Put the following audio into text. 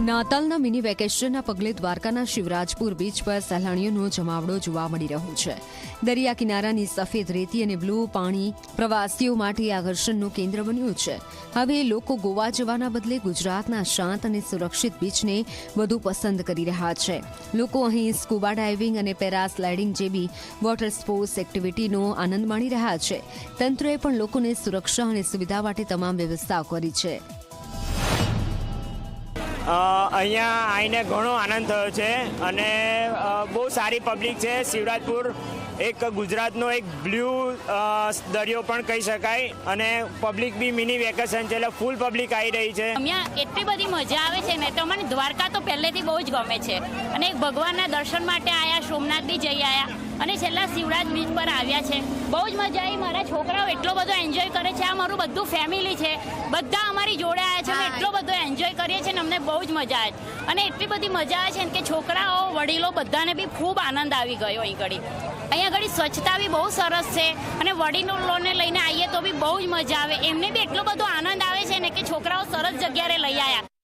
નાતાલના mini વેકેશનના પગલે દ્વારકાના Shivrajpur beach પર સહેલાણીઓનો જમાવડો જોવા મળી રહ્યો છે. દરિયા કિનારાની સફેદ રેતી અને બ્લુ પાણી પ્રવાસીઓ માટે આકર્ષણનું કેન્દ્ર બન્યું છે. હવે લોકો ગોવા જવાના બદલે ગુજરાતના શાંત અને સુરક્ષિત બીચને વધુ પસંદ કરી રહ્યા છે. લોકો અહીં સ્કુબા ડાઇવિંગ અને પેરાસ્લાઇડિંગ જેવી વોટર સ્પોર્ટ્સ એક્ટિવિટીનો આનંદ માણી રહ્યા છે. તંત્રએ પણ લોકોને સુરક્ષા અને સુવિધા માટે તમામ વ્યવસ્થા કરી છે. અહીંયા આવીને ઘણો આનંદ થયો છે અને બહુ સારી પબ્લિક છે. શિવરાજપુર એક ગુજરાતનો એક બ્લુ દરિયો પણ કહી શકાય અને પબ્લિક બી મિની વેકેશન છે એટલે ફૂલ પબ્લિક આવી રહી છે. અહીંયા એટલી બધી મજા આવે છે ને તો મને દ્વારકા તો પહેલેથી બહુ જ ગમે છે. અને ભગવાનના દર્શન માટે આવ્યા સોમનાથ બી જઈ આવ્યા અને છેલ્લા શિવરાજ બીચ પર આવ્યા છે. બહુ જ મજા આવી મારા છોકરાઓ એટલો બધો એન્જોય કરે છે. આ મારું બધું ફેમિલી છે. બધા અમારી જોડે અમને બહુ જ મજા આવે અને એટલી બધી મજા આવે છે કે છોકરાઓ, વડીલો બધાને બી ખૂબ આનંદ આવી ગયો અહીં ઘડી. અહીંયા ઘડી સ્વચ્છતા બી બહુ સરસ છે અને વડીલોને લઈને આવીએ તો બી બહુ જ મજા આવે. એમને બી એટલો બધો આનંદ આવે છે ને કે છોકરાઓ સરસ જગ્યાએ લઈ આવ્યા